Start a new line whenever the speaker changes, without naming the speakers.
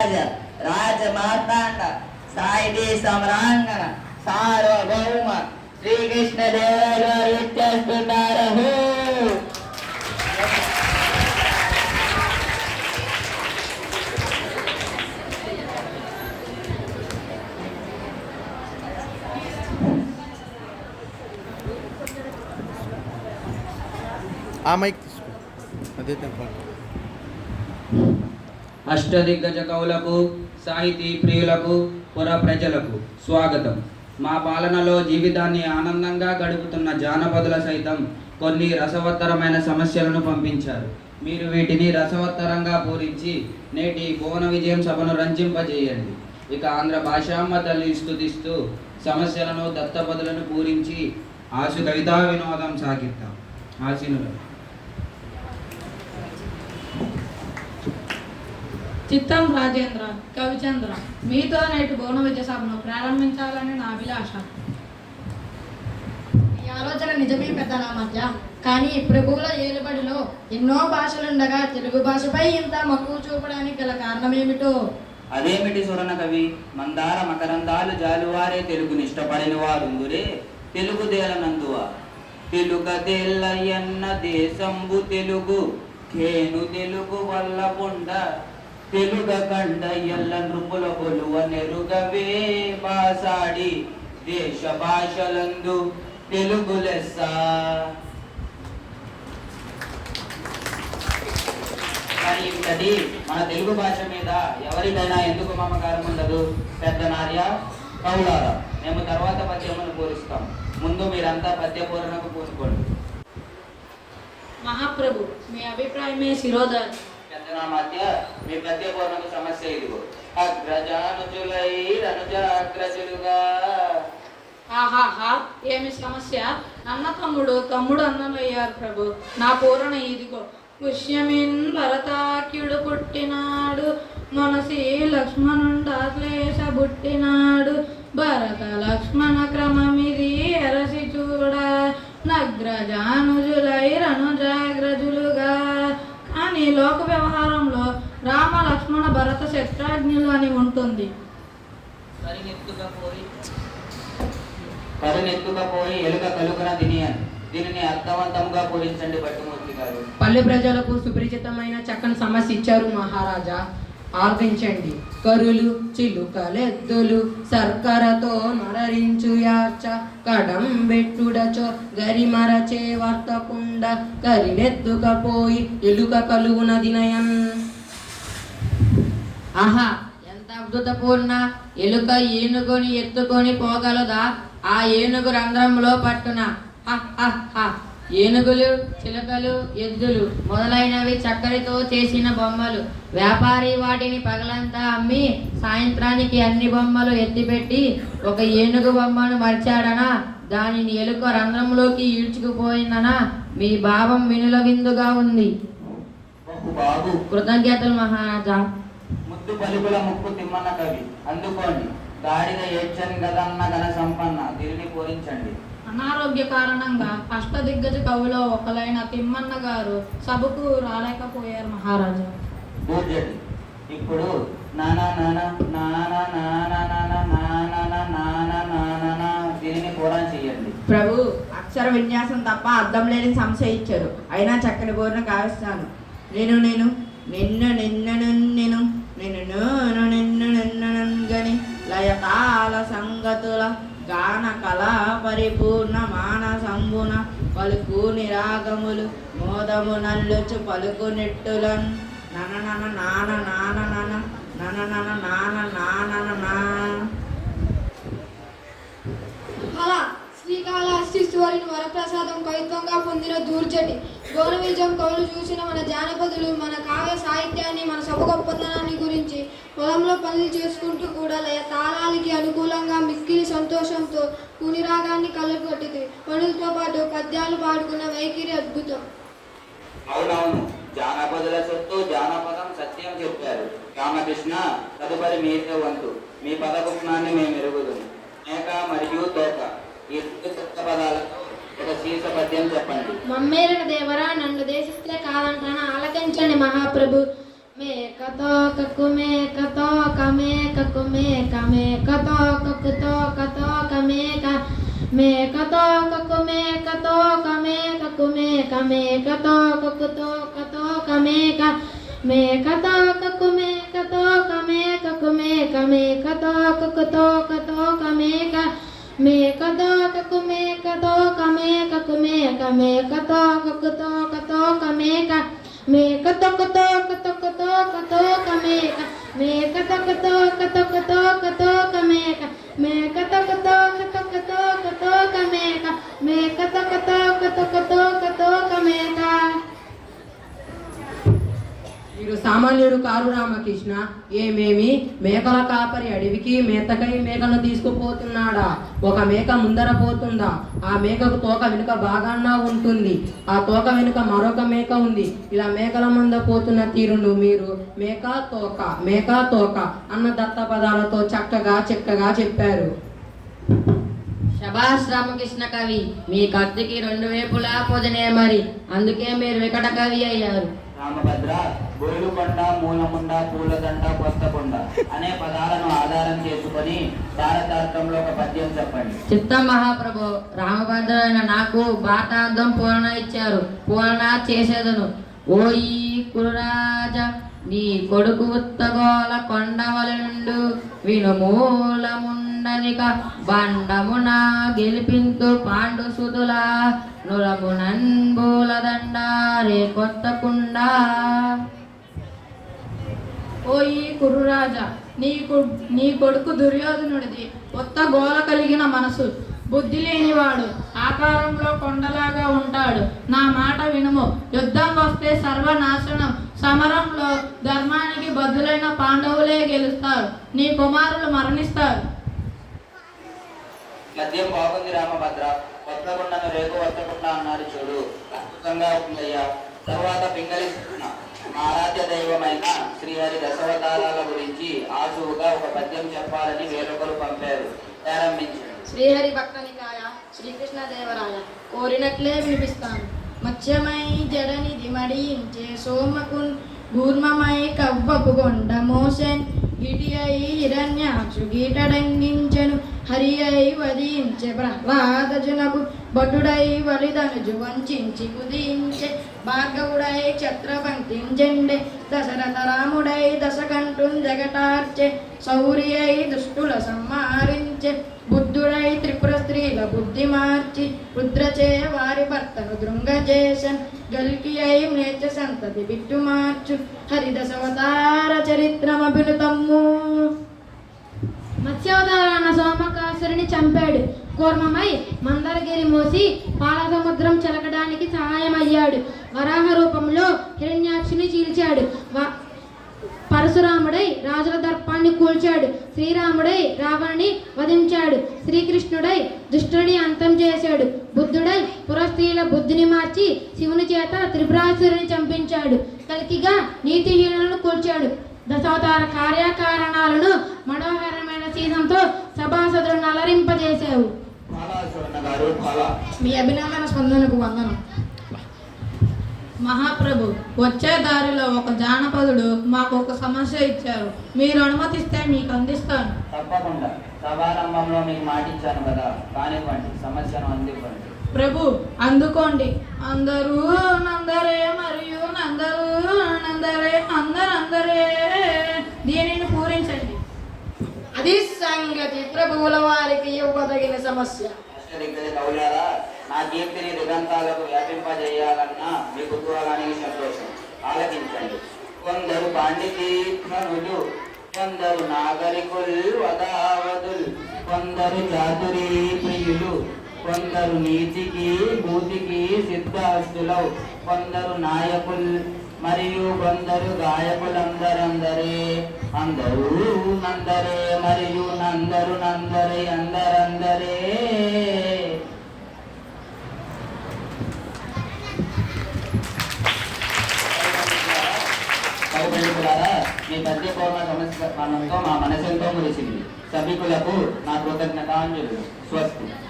राज साईदी सम्रांग सार्वभौम
श्री कृष्ण देवस्तु आम अद्वार
అష్టదిగ్గజ కవులకు సాహితీ ప్రియులకు పుర ప్రజలకు స్వాగతం. మా పాలనలో జీవితాన్ని ఆనందంగా గడుపుతున్న జానపదుల సైతం కొన్ని రసవత్తరమైన సమస్యలను పంపించారు. మీరు వీటిని రసవత్తరంగా పూరించి నేటి భువన విజయం సభను రంజింపజేయండి. ఇక ఆంధ్ర భాషామ్మ తల్లి సమస్యలను దత్తపదులను పూరించి ఆశు కవితా వినోదం సాగిద్దాం. ఆశీనులు
చిత్తం రాజేంద్ర కవిచంద్ర. మీతో నేటి భువన విద్య సభను ప్రారంభించాలని నా అభిలాష.
ఈ ఆలోచన నిజమే పెద్ద నా మధ్య. కానీ ప్రభువుల ఏలుబడిలో ఎన్నో భాషలుండగా తెలుగు భాషపై ఇంత మక్కువ చూపడానికి గల కారణమేమిటో?
అదేమిటి సురణ కవి? మందార మకరందాలు జాలువారే తెలుగుని ఇష్టపడిన వారుందురే తెలుగు దేలనందువ. తెలుగదేల్లయ్యన్న దేశంబు తెలుగు కేను తెలుగు వల్ల పొండ తెలుగ కండ ఎల్ల నృపుల కొలువ నెరుగవే బాసాడి దేశ భాషలందు తెలుగు లెస్స. మరి ఇంతటి మన తెలుగు భాష మీద ఎవరికైనా ఎందుకు మమకారం ఉండదు? పెద్ద నార్య కౌలారా మేము తర్వాత పద్యమును పూరిస్తాం. ముందు మీరంతా పద్య పూరణకు పూనుకోండి.
మహాప్రభు మీ అభిప్రాయమే శిరోధారి
నా మధ్య మీ మధ్య పూరణకు సమస్య ఇదిగో. అగ్రజానుజులై రనుజాగ్రజులుగా
ఆహాహా ఏమి సమస్య? అన్న తమ్ముడు తమ్ముడు అన్నమయ్యారు ప్రభు. నా పూరణ ఇదిగో. పుష్యమిన్ భరతాక్యుడు పుట్టినాడు. మనసి లక్ష్మణుండాశ్లేష పుట్టినాడు భరత లక్ష్మణ క్రమమిది ఎరసి చూడ. నగ్రజానుజులై రనుజాగ్రజులుగా కానీ లోక వ్యవహారంలో రామ లక్ష్మణ భరత శత్రాజ్ఞులు అని ఉంటుంది.
కరునెత్తుకపోయి కరునెత్తుకపోయి ఎలుక కలుగున దినియన్ దీనిని అర్థవంతంగా పూరించండి భట్టుమూర్తి గారు.
పల్లె ప్రజలకు సుపరిచితమైన చక్కని సమస్య ఇచ్చారు మహారాజా. ఆర్పించండి. కరులు చిలుకలెద్దులు సర్కరతో నరరించు యాచ కడం బెట్టుడచో గరిమరచే వర్తకుండ కరినెత్తుకపోయి ఎలుక కలుగున దినయన్ ఆహా ఎంత అద్భుతపూర్ణ. ఎలుక ఏనుగుని ఎత్తుకొని పోగలదా? ఆ ఏనుగు రంధ్రంలో పట్టున. హ, హ, హ. ఏనుగులు చిలకలు ఎద్దులు మొదలైనవి చక్కెరతో చేసిన బొమ్మలు. వ్యాపారి వాటిని పగలంతా అమ్మి సాయంత్రానికి అన్ని బొమ్మలు ఎత్తిపెట్టి ఒక ఏనుగు బొమ్మను మర్చాడనా? దానిని ఎలుక రంధ్రంలోకి ఈడ్చుకుపోయిందనా? మీ భావం వినుల విందుగా ఉంది. కృతజ్ఞతలు మహారాజా.
ముద్దు పలుకుల ముక్కు తిమ్మన్న కవి. అందుకోండి. గాడిద ఏడ్చని గదన్న గణ సంపన్న. దీనిని పూరించండి.
అనారోగ్య కారణంగా అష్టదిగ్గజ కవులో ఒకలైన తిమ్మన్న గారు సభకు రాలేకపోయారు మహారాజా
ఇప్పుడు నానా నానా నానా నానా నానా నానా నానా నానా దీనిని కూడా చేయండి
ప్రభు అక్షర విన్యాసం తప్ప అర్థం లేని సంశయ ఇచ్చారు అయినా చక్కని బోర్న కావిస్తాను నేను నేను నిన్ను నిన్నను నేను నిన్ను నూను నిన్ను నిన్నను గని లయతాల సంగతుల గాన కళా పరిపూర్ణ మానసంబున పలుకు నిరాగములు మోదము నల్లుచు పలుకు నిట్టులన్. నన నన నాన నాన నన నన నన నాన నాన. నా
శ్రీకాళహస్తీశ్వరుని వరప్రసాదం కవిత్వంగా పొందిన దూర్జటి. గోనవీజం కవులు చూసిన మన జానపదులు మన కావ్య సాహిత్యాన్ని మన సభ గొప్పతనాన్ని గురించి పొలంలో పనులు చేసుకుంటూ కూడా లయ తాళాలకి అనుకూలంగా మిక్కిలి సంతోషంతో కుని రాగాన్ని కళ్ళకొట్టింది పనులతో పాటు పద్యాలు పాడుకున్న వైఖరి అద్భుతం.
అవునవును. జానపదుల సొత్తు జానపదం సత్యం చెప్పారు. రామకృష్ణ తదుపరి మీతో వంతు మీ పదగుప్నాన్ని మేము ఎరుగుదుము మేక మరియు తోక. ఈ కొత్త పదాలు ఒక శీర్ష పద్యం చెప్పండి
మమ్మేరడ దేవరా నన్ను దేశిస్తే కాదంటాను ఆలకించండి మహాప్రభు మేకతో కకు మేకతో కమేకకు మేక మేకతో కకుతో కతో కమేక మేకతో కకు మేకతో కమేకకు మేక మేకతో కకుతో కతో కమేక మేకతో కకు మేకతో కమేకకు మేక మేకతో కకుతో కతో కమేక మేకతో మేక తోక మేకకు మేక మేక తోకకు తోక మేక మేక తొక్క తోక తొక్క తోక తోక మేక మేక తొక్క తోక తొక్క తోక తోక మేక
సామాన్యుడు కారు రామకృష్ణ ఏమేమి మేకల కాపరి అడవికి మేతకై మేకను తీసుకుపోతున్నాడా? ఒక మేక ముందర పోతుందా? ఆ మేకకు తోక వెనుక బాగా ఉంటుంది. ఆ తోక వెనుక మరొక మేక ఉంది. ఇలా మేకల మంద పోతున్న తీరును మీరు మేక తోక మేక తోక అన్న దత్త పదాలతో చక్కగా చక్కగా చెప్పారు. శభాష్ రామకృష్ణ కవి మీ కత్తికి రెండు వైపులా పొదనే మరి. అందుకే మీరు వికట కవి అయ్యారు.
రామభద్ర బోయిలుకొండ మూలముండ పూలదండ కొత్తకొండ అనే పదాలను ఆధారం చేసుకొని భారతార్థంలో ఒక పద్యం చెప్పండి.
చిత్త మహాప్రభు రామభద్ర నాకు భారతార్థం పూలన ఇచ్చారు. పూలన చేసేదను. ఓయి కురురాజ నీ కొడుకు ఉత్తగోల కొండవల నుండు వినుమూలముండనిక బండమున గెలిపింతు పాండు సుతుల నులమునంబూలదండ రే కొత్తకుండా
ఈ కురురాజా నీ నీ కొడుకు దుర్యోధనుడిది కొత్త గోల కలిగిన మనసు. బుద్ధి లేనివాడు ఆకారంలో కొండలాగా ఉంటాడు. నా మాట వినుము. యుద్ధం వస్తే సర్వనాశనం. సమరంలో ధర్మానికి బదులైన పాండవులే గెలుస్తారు. నీ కుమారులు మరణిస్తారు.
పద్యం బాగుంది రామభద్ర కొత్తకొండను రేపు వత్తకుండా అన్నారు చూడు. అద్భుతంగా ఉందయ్యా. తర్వాత పింగళి ఆరాధ్య దైవమైన శ్రీహరి దశవతారాల గురించి ఆశువుగా ఒక పద్యం చెప్పాలని వేరొకరు పంపారు. ప్రారంభించి.
శ్రీహరి భక్తనికాయ శ్రీకృష్ణదేవరాయ కోరినట్లే వినిపిస్తాను. మత్స్యమై జడనిధి మడించే సోమకున్ కూర్మమై కవ్వపు కొండ మోసెన్ గిటి అయి హిరణ్యాక్షు గీటడంగించెను హరి అయి వదించె ప్రహ్లాదజునకు భటుడై వలిదనుజు వంచించి కుదించె భార్గవుడై ఛత్రపంక్తించెండే దశరథ రాముడై దశకంఠున్ జగటార్చె సౌరి అయి దుష్టుల సంహారించె బుద్ధి మార్చి రుద్రచేయ వారి భర్తను దృంగజేషన్ గల్కి అయి మ్లేచ్చ సంతతి బిట్టు మార్చు హరిదశవతార చరిత్రమభినుతమ్ము మత్స్యావతారాన సోమకాసురుని చంపాడు. కూర్మమై మందరగిరి మోసి పాలసముద్రం చెలకడానికి సహాయమయ్యాడు. వరాహ రూపంలో హిరణ్యాక్షిని చీల్చాడు. పరశురాముడై రాజుల దర్పాన్ని కూల్చాడు. శ్రీరాముడై రావణుని వధించాడు. శ్రీకృష్ణుడై దుష్టుని అంతం చేశాడు. బుద్ధుడై పురస్త్రీల బుద్ధిని మార్చి శివుని చేత త్రిపురాసురుని చంపించాడు. కలికిగా నీతిహీనులను కూల్చాడు. దశావతార కార్యకారణాలను మనోహరమైన సీసంతో సభాసదులను అలరింపజేశావు. మీ అభినందన స్పందనకు వందనం.
మహాప్రభు వచ్చే దారిలో ఒక జానపదుడు మాకు ఒక సమస్య ఇచ్చారు. మీరు అనుమతిస్తే మీకు అందిస్తాను
తప్పకుండా. సభారంభంలో మీకు మాటిచ్చాను కదా. కానివ్వండి సమస్యను అందివ్వండి.
ప్రభు అందుకోండి. అందరూ నందరే మరియు నందరూ నందరే అందరందరే. దీనిని పూరించండి.
అది సంగతి ప్రభువుల వారికి ఇవ్వదగిన సమస్య.
నా కీర్తిని దిగంతాలకు వ్యాపింపజేయాలన్న మీ కుతూహలానికి సంతోషం. ఆలకించండి. కొందరు పాండితీత్మనులు కొందరు నాగరికుల్ వదావదుల్ కొందరు చాతురీ ప్రియులు కొందరు నీతికి భూతికి సిద్ధాస్తులవు కొందరు నాయకుల్ మరియు కొందరు గాయకులందరందరే అందరూ నందరే మరియు నందరు నందరే అందరందరు. మీ సమస్య కారణంతో మా మనసెంతో మురిసింది సభికులకు నా కృతజ్ఞతాంజలు. స్వస్తి.